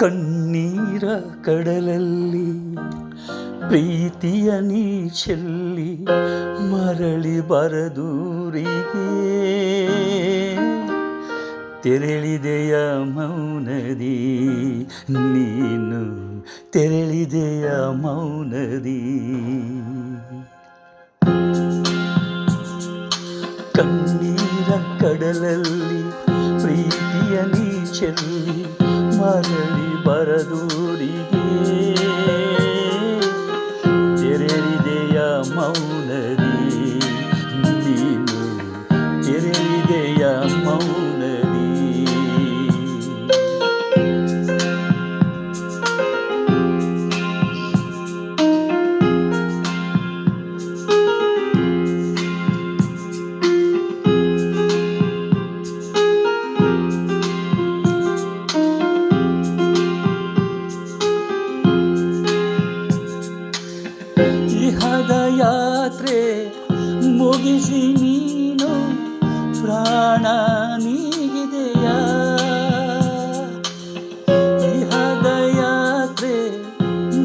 ಕಣ್ಣೀರ ಕಡಲಲ್ಲಿ, ಪ್ರೀತಿಯ ನೀ ಚೆಲ್ಲಿ ಮರಳಿ ಬರದೂರಿಗೆ. ತೆರಳಿದೆಯ ಮೌನದಿ, ನೀನು ತೆರಳಿದೆಯ ಮೌನದಿ. ಕಣ್ಣೀರ ಕಡಲಲ್ಲಿ, ಪ್ರೀತಿಯ ನೀ ಚೆಲ್ಲಿ ಮರಳಿ ಬರದೂರಿಗೆ ಇಹದ ಯಾತ್ರೆ ಮುಗಿಸಿ ನೀನು ಪ್ರಾಣ ನೀಗಿದೆಯ? ದೇಹದ ಯಾತ್ರೆ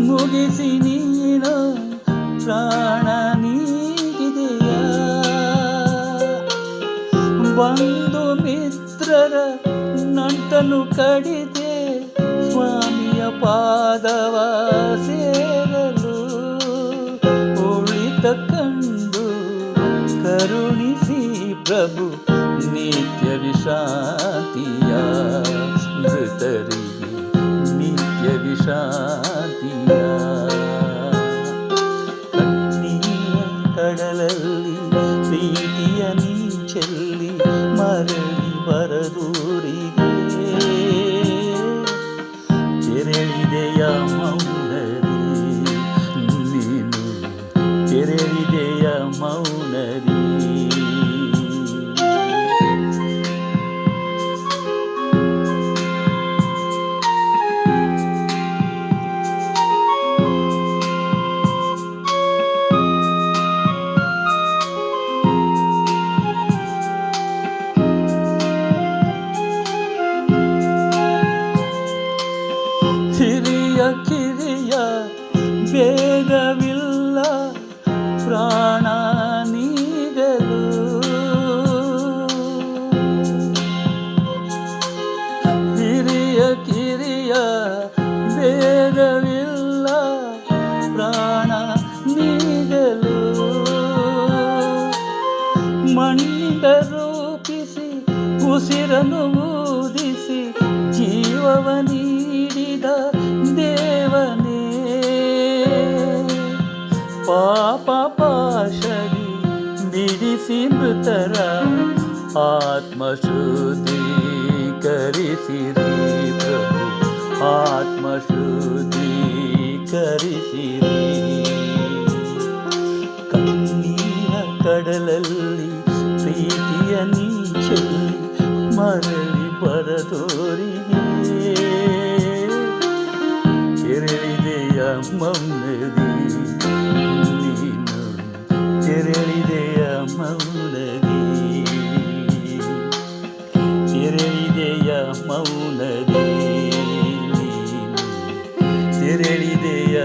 ಮುಗಿಸಿ ನೀನು ಪ್ರಾಣ ನೀಗಿದೆಯ? ಬಂದು ಮಿತ್ರರ ನಂಟನು ಕಡಿದೆ ಸ್ವಾಮಿಯ ಪಾದವ ಕರುಣಿಸಿ ಪ್ರಭು ನಿತ್ಯ ವಿಷಾತಿಯ ಮೃತರಿಗೆ ನಿತ್ಯ ವಿಷಾತಿಯ. ಕಡಲಲ್ಲಿ ಪ್ರೀತಿಯ ನೀಚಲ್ಲಿ ಮರಳಿ ಬರದೂರಿಗೆ. ತೆರಳಿದೆಯ ಮೌನದಿ ಬೇಗವಿಲ್ಲ ಪ್ರಾಣ ನೀಗಲು ಹಿರಿಯ ಕಿರಿಯ ಬೇಗವಿಲ್ಲ ಪ್ರಾಣ ನೀಗಲು ಮಣ್ಣಿಂದ ರೂಪಿಸಿ ಉಸಿರನ್ನು ಊದಿಸಿ ಜೀವವ ನೀಡಿದ ಪಾಪ ಪಾಶದಿ ಬಿಡಿಸಿ ಮೃತರ ಆತ್ಮಶುದ್ಧಿ ಕರಿಸಿರಿ ಪ್ರಭು ಆತ್ಮಶುದ್ಧಿ ಕರಿಸಿರಿ ಕಣ್ಣೀರ ಕಡಲಲ್ಲಿ ಪ್ರೀತಿಯ ನೀ ಚೆಲ್ಲಿ ಮರಳಿ ಬರದೋರಿಗೆ ತೆರಳಿದೆಯ ಮೌನದಿ ಮೌನದಿ ತೆರಳಿದೆಯ ಮೌನದಿ ನೀನು. ತೆರಳಿದೆಯ